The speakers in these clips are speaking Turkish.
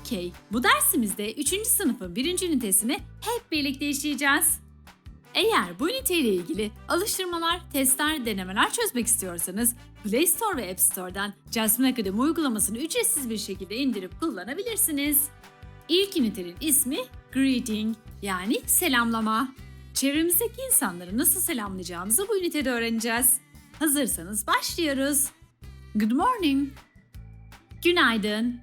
okay. Bu dersimizde 3. sınıfın 1. ünitesini hep birlikte işleyeceğiz. Eğer bu üniteyle ilgili alıştırmalar, testler, denemeler çözmek istiyorsanız Play Store ve App Store'dan Jasmine Academy uygulamasını ücretsiz bir şekilde indirip kullanabilirsiniz. İlk ünitenin ismi Greeting yani selamlama. Çevremizdeki insanları nasıl selamlayacağımızı bu ünitede öğreneceğiz. Hazırsanız başlıyoruz. Good morning. Günaydın.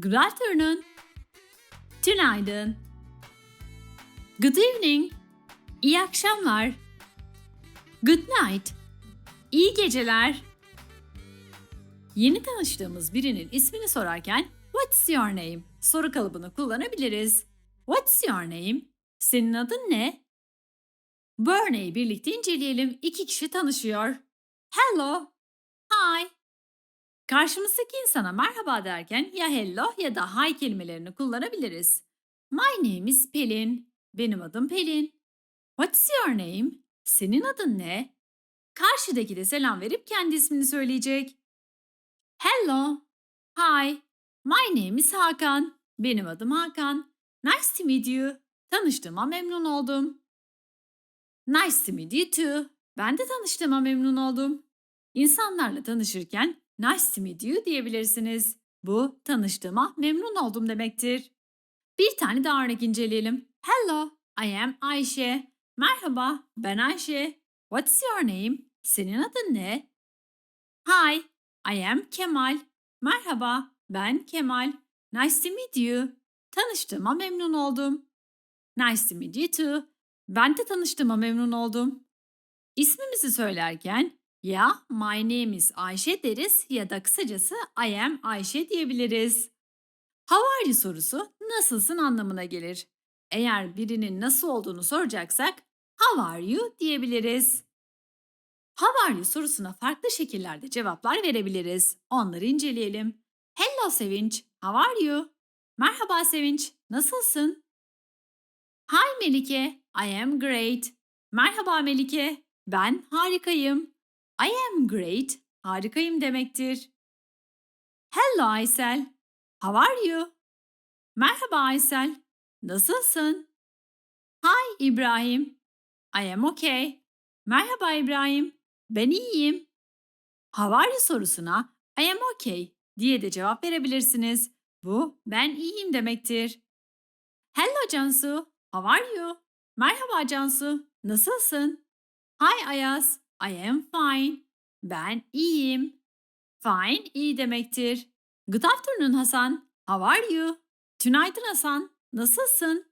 Good afternoon. Tünaydın. Good evening. İyi akşamlar. Good night. İyi geceler. Yeni tanıştığımız birinin ismini sorarken What's your name? soru kalıbını kullanabiliriz. What's your name? Senin adın ne? Bu örneği birlikte inceleyelim. İki kişi tanışıyor. Hello. Hi. Karşımızdaki insana merhaba derken ya hello ya da hi kelimelerini kullanabiliriz. My name is Pelin. Benim adım Pelin. What's your name? Senin adın ne? Karşıdaki de selam verip kendi ismini söyleyecek. Hello. Hi. My name is Hakan. Benim adım Hakan. Nice to meet you. Tanıştığıma memnun oldum. Nice to meet you too. Ben de tanıştığıma memnun oldum. İnsanlarla tanışırken nice to meet you diyebilirsiniz. Bu tanıştığıma memnun oldum demektir. Bir tane daha örnek inceleyelim. Hello, I am Ayşe. Merhaba, ben Ayşe. What's your name? Senin adın ne? Hi, I am Kemal. Merhaba, ben Kemal. Nice to meet you. Tanıştığıma memnun oldum. Nice to meet you too. Ben de tanıştığıma memnun oldum. İsmimizi söylerken ya my name is Ayşe deriz ya da kısacası I am Ayşe diyebiliriz. How are you sorusu nasılsın anlamına gelir. Eğer birinin nasıl olduğunu soracaksak how are you diyebiliriz. How are you sorusuna farklı şekillerde cevaplar verebiliriz. Onları inceleyelim. Hello Sevinç, how are you? Merhaba Sevinç, nasılsın? Hi Melike, I am great. Merhaba Melike, ben harikayım. I am great, harikayım demektir. Hello Aysel, how are you? Merhaba Aysel, nasılsın? Hi İbrahim, I am okay. Merhaba İbrahim, ben iyiyim. How are you sorusuna I am okay diye de cevap verebilirsiniz. Bu ben iyiyim demektir. Hello Cansu, how are you? Merhaba Cansu, nasılsın? Hi Ayaz, I am fine. Ben iyiyim. Fine iyi demektir. Good afternoon Hasan, how are you? Tünaydın Hasan, nasılsın?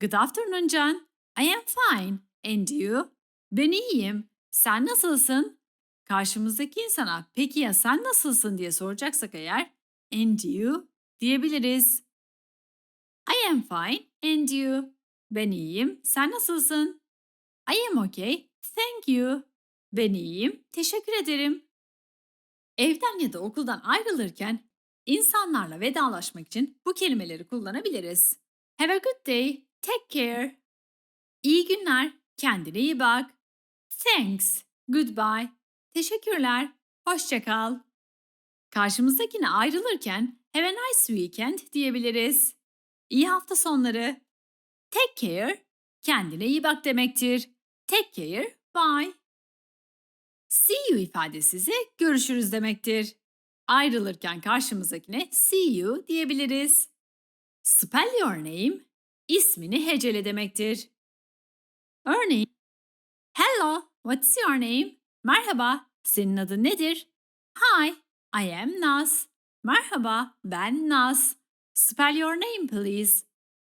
Good afternoon Can, I am fine. And you? Ben iyiyim. Sen nasılsın? Karşımızdaki insana peki ya sen nasılsın diye soracaksak eğer and you diyebiliriz. I am fine and you. Ben iyiyim. Sen nasılsın? I am okay. Thank you. Ben iyiyim. Teşekkür ederim. Evden ya da okuldan ayrılırken insanlarla vedalaşmak için bu kelimeleri kullanabiliriz. Have a good day. Take care. İyi günler. Kendine iyi bak. Thanks. Goodbye. Teşekkürler. Hoşça kal. Karşımızdakine ayrılırken have a nice weekend diyebiliriz. İyi hafta sonları. Take care. Kendine iyi bak demektir. Take care. Bye. See you ifadesi görüşürüz demektir. Ayrılırken karşımızdakine see you diyebiliriz. Spell your name ismini hecele demektir. Örneğin Hello, what's your name? Merhaba, senin adın nedir? Hi, I am Naz. Merhaba, ben Naz. Spell your name please.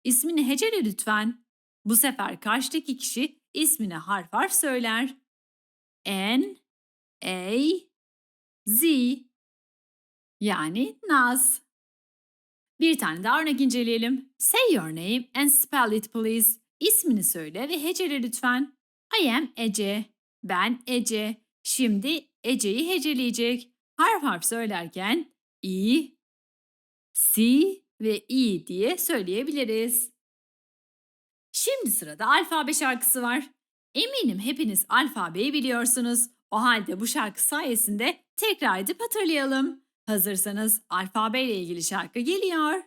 İsmini hecele lütfen. Bu sefer karşıdaki kişi ismini harf harf söyler. N, A, Z. Yani Naz. Bir tane daha örnek inceleyelim. Say your name and spell it please. İsmini söyle ve hecele lütfen. I am Ece. Ben Ece. Şimdi Ece'yi heceleyecek. Harf harf söylerken i, si ve i diye söyleyebiliriz. Şimdi sırada alfabe şarkısı var. Eminim hepiniz alfabeyi biliyorsunuz. O halde bu şarkı sayesinde tekrar edip hatırlayalım. Hazırsanız alfabe ile ilgili şarkı geliyor.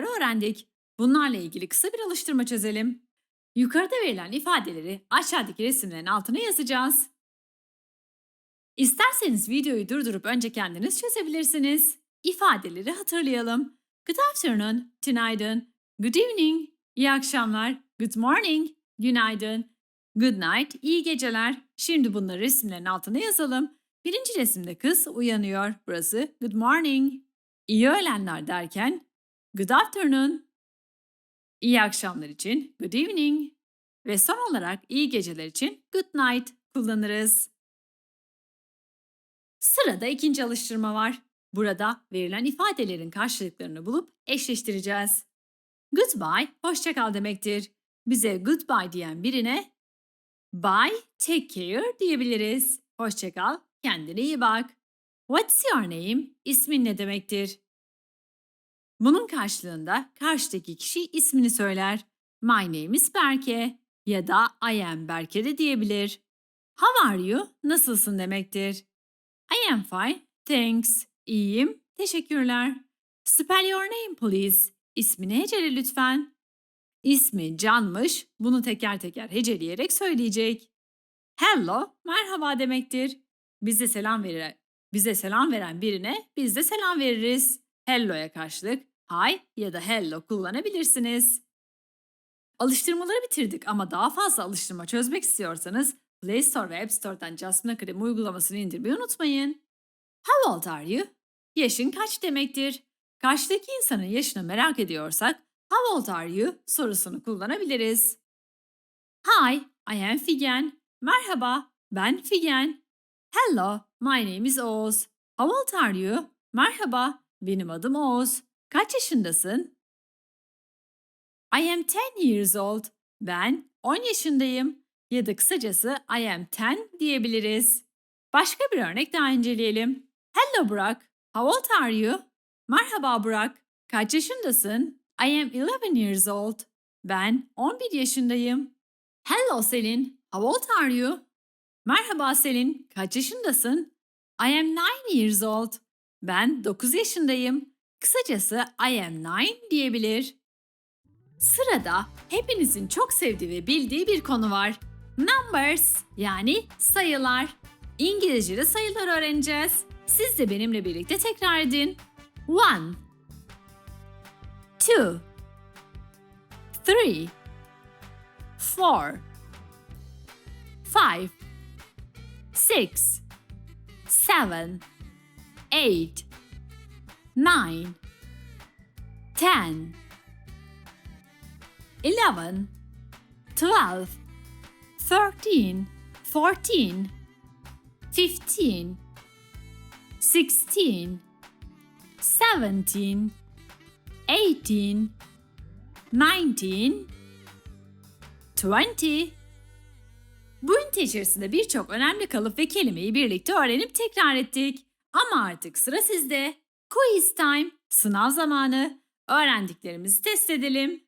Kelimeleri öğrendik. Bunlarla ilgili kısa bir alıştırma çözelim. Yukarıda verilen ifadeleri aşağıdaki resimlerin altına yazacağız. İsterseniz videoyu durdurup önce kendiniz çözebilirsiniz. İfadeleri hatırlayalım. Good afternoon, günaydın. Good evening, iyi akşamlar. Good morning, günaydın. Good night, iyi geceler. Şimdi bunları resimlerin altına yazalım. Birinci resimde kız uyanıyor. Burası good morning. İyi öğlenler derken good afternoon. İyi akşamlar için good evening. Ve son olarak iyi geceler için good night kullanırız. Sırada ikinci alıştırma var. Burada verilen ifadelerin karşılıklarını bulup eşleştireceğiz. Goodbye, hoşça kal demektir. Bize goodbye diyen birine bye, take care diyebiliriz. Hoşça kal, kendine iyi bak. What's your name? İsmin ne demektir? Bunun karşılığında karşıdaki kişi ismini söyler. My name is Berke ya da I am Berke de diyebilir. How are you? Nasılsın demektir. I am fine, thanks. İyiyim, teşekkürler. Spell your name please. İsmini hecele lütfen. İsmi Can'mış, bunu teker teker heceleyerek söyleyecek. Hello, merhaba demektir. Bize selam verir. Bize selam veren birine biz de selam veririz. Hello'ya karşılık hi ya da hello kullanabilirsiniz. Alıştırmaları bitirdik ama daha fazla alıştırma çözmek istiyorsanız Play Store ve App Store'dan Jasmine Academy uygulamasını indirmeyi unutmayın. How old are you? Yaşın kaç demektir? Karşıdaki insanın yaşını merak ediyorsak How old are you sorusunu kullanabiliriz. Hi, I am Figen. Merhaba, ben Figen. Hello, my name is Oz. How old are you? Merhaba, benim adım Oz. Kaç yaşındasın? I am 10 years old. Ben 10 yaşındayım. Ya da kısacası I am 10 diyebiliriz. Başka bir örnek daha inceleyelim. Hello Burak. How old are you? Merhaba Burak. Kaç yaşındasın? I am 11 years old. Ben 11 yaşındayım. Hello Selin. How old are you? Merhaba Selin. Kaç yaşındasın? I am 9 years old. Ben 9 yaşındayım. Kısacası I am 9 diyebilir. Sırada hepinizin çok sevdiği ve bildiği bir konu var. Numbers yani sayılar. İngilizce'de sayılar öğreneceğiz. Siz de benimle birlikte tekrar edin. One, two, three, four, five, six, seven, eight, nine, ten, eleven, twelve, thirteen, fourteen, fifteen, sixteen, seventeen, eighteen, nineteen, twenty. Bu ünite içerisinde birçok önemli kalıp ve kelimeyi birlikte öğrenip tekrar ettik. Ama artık sıra sizde. Quiz time, sınav zamanı. Öğrendiklerimizi test edelim.